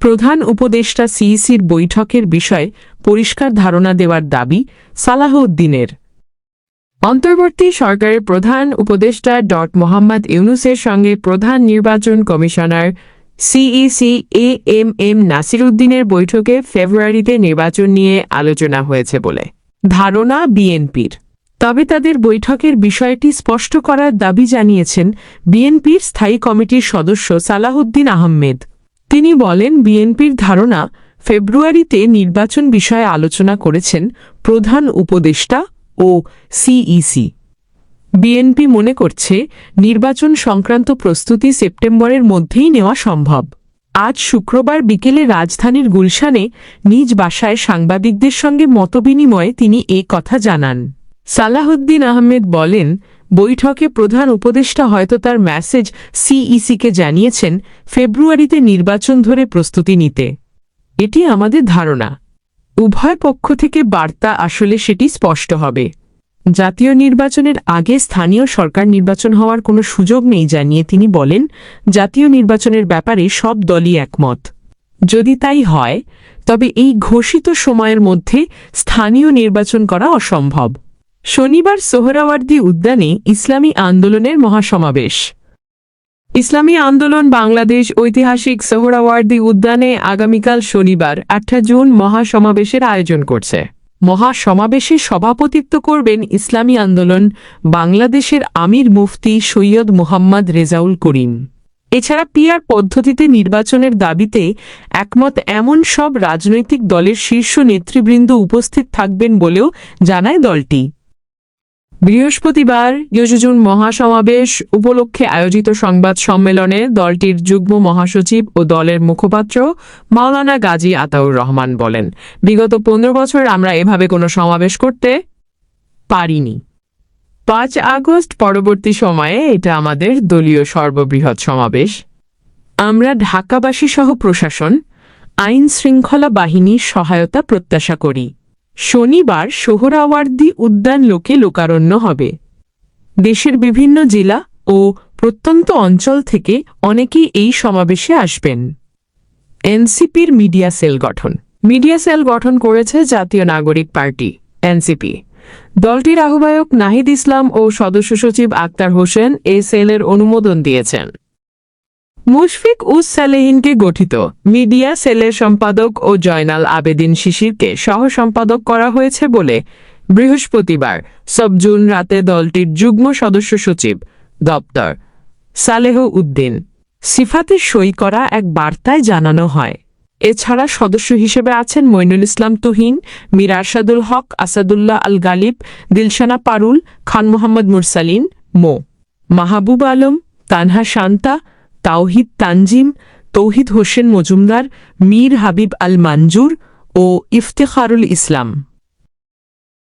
প্রধান উপদেষ্টা সিইসির বৈঠকের বিষয়ে পরিষ্কার ধারণা দেওয়ার দাবি সালাহউদ্দিনের। অন্তর্বর্তী সরকারের প্রধান উপদেষ্টা ডট মোহাম্মদ ইউনুসের সঙ্গে প্রধান নির্বাচন commissioner CEC A M M নাসিরুদ্দিনের বৈঠকে ফেব্রুয়ারিতে নির্বাচন নিয়ে আলোচনা হয়েছে বলে ধারণা বিএনপির। তবে তাদের বৈঠকের বিষয়টি স্পষ্ট করার দাবি জানিয়েছেন বিএনপির স্থায়ী কমিটির সদস্য সালাহুদ্দিন আহমেদ। তিনি বলেন, বিএনপির ধারণা, ফেব্রুয়ারিতে নির্বাচন বিষয়ে আলোচনা করেছেন প্রধান উপদেষ্টা ও সিইসি। বিএনপি মনে করছে, নির্বাচন সংক্রান্ত প্রস্তুতি সেপ্টেম্বরের মধ্যেই নেওয়া সম্ভব। আজ শুক্রবার বিকেলে রাজধানীর গুলশানে নিজ বাসায় সাংবাদিকদের সঙ্গে মতবিনিময়ে তিনি এ কথা জানান। সালাহুদ্দিন আহমেদ বলেন বৈঠকে প্রধান উপদেষ্টা হয়তো তার মেসেজ সিইসিকে জানিয়েছেন ফেব্রুয়ারিতে নির্বাচন ধরে প্রস্তুতি নিতে। এটি আমাদের ধারণা। উভয় পক্ষ থেকে বার্তা আসলে সেটি স্পষ্ট হবে। জাতীয় নির্বাচনের আগে স্থানীয় সরকার নির্বাচন হওয়ার কোনো সুযোগ নেই জানিয়ে তিনি বলেন, জাতীয় নির্বাচনের ব্যাপারে সব দলই একমত। যদি তাই হয়, তবে এই ঘোষিত সময়ের মধ্যে স্থানীয় নির্বাচন করা অসম্ভব। শনিবার সোহরাওয়ার্দী উদ্যানে ইসলামী আন্দোলনের মহাসমাবেশ। ইসলামী আন্দোলন বাংলাদেশ ঐতিহাসিক সোহরাওয়ার্দী উদ্যানে আগামীকাল শনিবার আটটা জুন মহাসমাবেশের আয়োজন করছে। মহাসমাবেশে সভাপতিত্ব করবেন ইসলামী আন্দোলন বাংলাদেশের আমির মুফতি সৈয়দ মোহাম্মদ রেজাউল করিম। এছাড়া পিয়ার পদ্ধতিতে নির্বাচনের দাবিতে একমত এমন সব রাজনৈতিক দলের শীর্ষ নেতৃবৃন্দ উপস্থিত থাকবেন বলেও জানায় দলটি। বৃহস্পতিবার ইয়জুজুন মহাসমাবেশ উপলক্ষে আয়োজিত সংবাদ সম্মেলনে দলটির যুগ্ম মহাসচিব ও দলের মুখপাত্র মাওলানা গাজী আতাউর রহমান বলেন, বিগত পনেরো বছর আমরা এভাবে কোনো সমাবেশ করতে পারিনি। পাঁচ আগস্ট পরবর্তী সময়ে এটা আমাদের দলীয় সর্ববৃহৎ সমাবেশ। আমরা ঢাকাবাসী সহ প্রশাসন আইন শৃঙ্খলা বাহিনীর সহায়তা প্রত্যাশা করি। শনিবার সোহরাওয়ার্দী উদ্যান লোকে লোকারণ্য হবে। দেশের বিভিন্ন জেলা ও প্রত্যন্ত অঞ্চল থেকে অনেকেই এই সমাবেশে আসবেন। এনসিপির মিডিয়া সেল গঠন। মিডিয়া সেল গঠন করেছে জাতীয় নাগরিক পার্টি, এনসিপি। দলটির আহ্বায়ক নাহিদ ইসলাম ও সদস্য সচিব আক্তার হোসেন এ সেলের অনুমোদন দিয়েছেন। মুশফিক উস সালেহিনকে গঠিত। মিডিয়া সেলের সম্পাদক ও জয়নাল আবেদিন শিশিরকে সহ সম্পাদক করা হয়েছে বলে বৃহস্পতিবার সব জুন রাতে দলটির যুগ্ম সদস্য সচিব, দপ্তর সালেহ উদ্দিন সিফাতে সই করা এক বার্তায় জানানো হয়। এছাড়া সদস্য হিসেবে আছেন মইনুল ইসলাম তুহিন, মীর আরশাদুল হক, আসাদুল্লাহ আল গালিব, দিলশানা পারুল, খান মোহাম্মদ মুরসালিন, মো মাহবুব আলম, তানহা শান্তা তাওহিদ তানজিম তৌহিদ হোসেন মজুমদার মীর হাবিব আল মানজুর ও ইফতেখারুল ইসলাম।